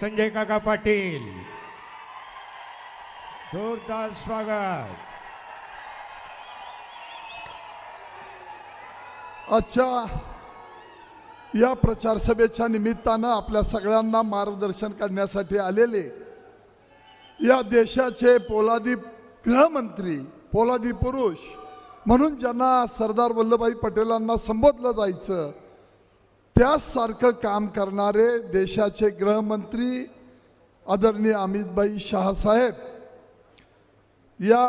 संजय काका पाटील. जोरदार स्वागत. आजच्या या प्रचार सभेच्या निमित्तानं आपल्या सगळ्यांना मार्गदर्शन करण्यासाठी आलेले या देशाचे पोलादी गृहमंत्री पोलादी पुरुष म्हणून ज्यांना सरदार वल्लभभाई पटेलांना संबोधलं जायचं त्याचसारखं काम करणारे देशाचे गृहमंत्री आदरणीय अमितभाई शहासाहेब या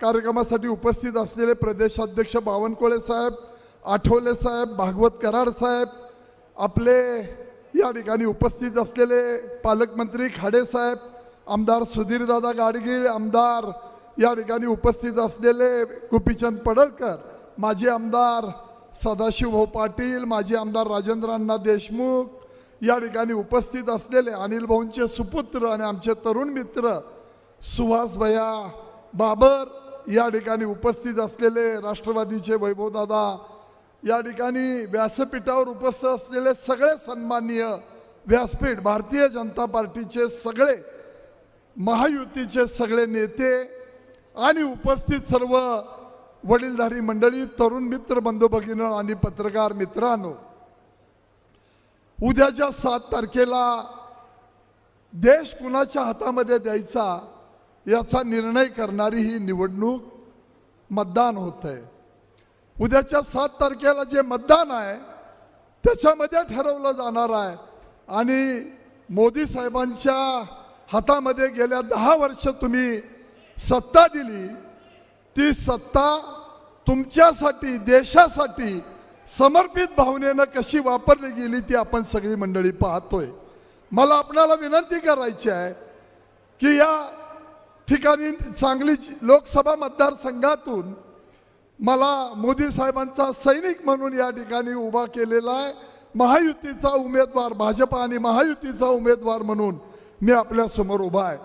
कार्यक्रमासाठी उपस्थित असलेले प्रदेशाध्यक्ष बावनकुळे साहेब आठवले साहेब भागवत कराड साहेब आपले या ठिकाणी उपस्थित असलेले पालकमंत्री खाडे साहेब आमदार सुधीरदादा गाडगीळ आमदार या ठिकाणी उपस्थित असलेले गोपीचंद पडळकर माजी आमदार सदाशिवभाऊ पाटील माजी आमदार राजेंद्र अण्णा देशमुख या ठिकाणी उपस्थित असलेले अनिल भाऊंचे सुपुत्र आणि आमचे तरुण मित्र सुहास भया बाबर या ठिकाणी उपस्थित असलेले राष्ट्रवादीचे वैभवदादा या ठिकाणी व्यासपीठावर उपस्थित असलेले सगळे सन्माननीय व्यासपीठ भारतीय जनता पार्टीचे सगळे महायुतीचे सगळे नेते आणि उपस्थित सर्व वडीलधारी मंडळी तरुण मित्र बंधू भगिनी आणि पत्रकार मित्रांनो उद्याच्या सात तारखेला देश कुणाच्या हातामध्ये द्यायचा याचा निर्णय करणारी ही निवडणूक मतदान होत आहे उद्याच्या सात तारखेला जे मतदान आहे त्याच्यामध्ये ठरवलं जाणार आहे. आणि मोदी साहेबांच्या हातामध्ये गेल्या दहा वर्ष तुम्ही सत्ता दिली ती सत्ता तुमच्यासाठी देशासाठी समर्पित भावनेनं कशी वापरली गेली ती आपण सगळी मंडळी पाहतोय. मला आपणाला विनंती करायची आहे की या ठिकाणी सांगली लोकसभा मतदारसंघातून मला मोदी साहेबांचा सैनिक म्हणून या ठिकाणी उभा केलेला आहे. महायुतीचा उमेदवार भाजप आणि महायुतीचा उमेदवार म्हणून मी आपल्यासमोर उभा आहे.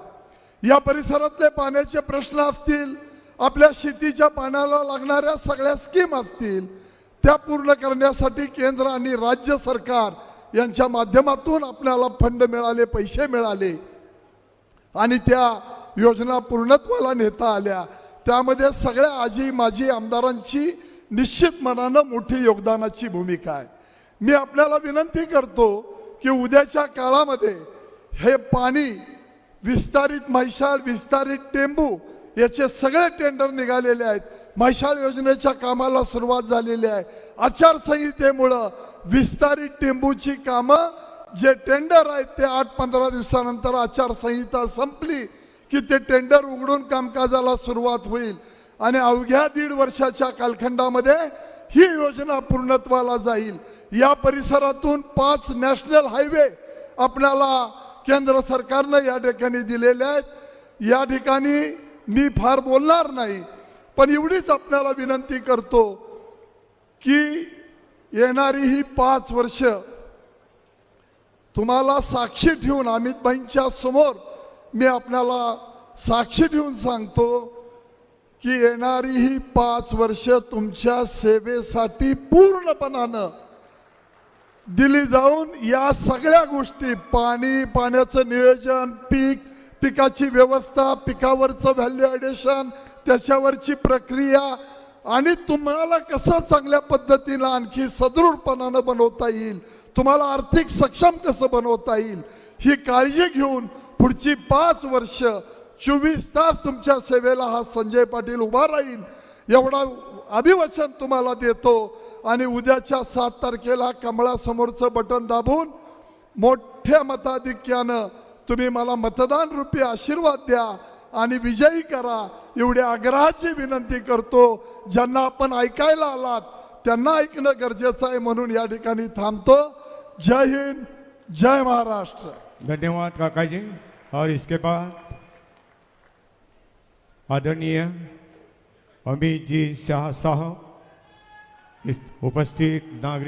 या परिसरातले पाण्याचे प्रश्न असतील आपल्या शेतीच्या पाण्याला लागणाऱ्या सगळ्या स्कीम असतील त्या पूर्ण करण्यासाठी केंद्र आणि राज्य सरकार यांच्या माध्यमातून आपल्याला फंड मिळाले पैसे मिळाले. आणि त्या योजना पूर्णत्वाला नेता आल्या. त्यामध्ये सगळ्या आजी माजी आमदारांची निश्चित मनानं मोठी योगदानाची भूमिका आहे. मी आपल्याला विनंती करतो की उद्याच्या काळामध्ये हे पाणी विस्तारित म्हैसाळ विस्तारित टेंबू याचे सगळे टेंडर निघालेले आहेत. म्हैसाळ योजनेच्या कामाला सुरुवात झालेली आहे. आचारसंहितेमुळं विस्तारित टेंबूची कामं जे टेंडर आहेत ते आठ पंधरा दिवसानंतर आचारसंहिता संपली की ते टेंडर उघडून कामकाजाला सुरुवात होईल. आणि अवघ्या दीड वर्षाच्या कालखंडामध्ये ही योजना पूर्णत्वाला जाईल. या परिसरातून पाच नॅशनल हायवे आपल्याला केंद्र सरकारनं या ठिकाणी दिलेले आहेत. या ठिकाणी मी फार बोलणार नाही पण एवढीच आपल्याला विनंती करतो की येणारी ही पाच वर्ष तुम्हाला साक्षी ठेवून अमितभाईंच्या समोर मी आपल्याला साक्षी ठेवून सांगतो की येणारी ही पाच वर्ष तुमच्या सेवेसाठी पूर्णपणानं दिली जाऊन या सगळ्या गोष्टी पाणी पाण्याचं नियोजन पीक पिकाची व्यवस्था पिकावरचं व्हॅल्यू ॲडिशन त्याच्यावरची प्रक्रिया. आणि तुम्हाला कसं चांगल्या पद्धतीनं आणखी सदृढपणानं बनवता येईल तुम्हाला आर्थिक सक्षम कसं बनवता येईल ही काळजी घेऊन पुढची पाच वर्ष चोवीस तास तुमच्या सेवेला हा संजय पाटील उभा राहील एवढा अभिवचन तुम्हाला देतो. आणि उद्याच्या सात तारखेला कमळासमोरचं बटन दाबून मोठ्या मताधिक्यानं तुम्ही मला मतदान रूपी आशीर्वाद द्या आणि विजयी करा एवढ्या आग्रहाची विनंती करतो. ज्यांना आपण ऐकायला आलात त्यांना ऐकणं गरजेचं आहे म्हणून या ठिकाणी थांबतो. जय हिंद जय महाराष्ट्र. धन्यवाद काकाजी. और इसके बाद आदरणीय अमित जी शाह साहब उपस्थित नागरिक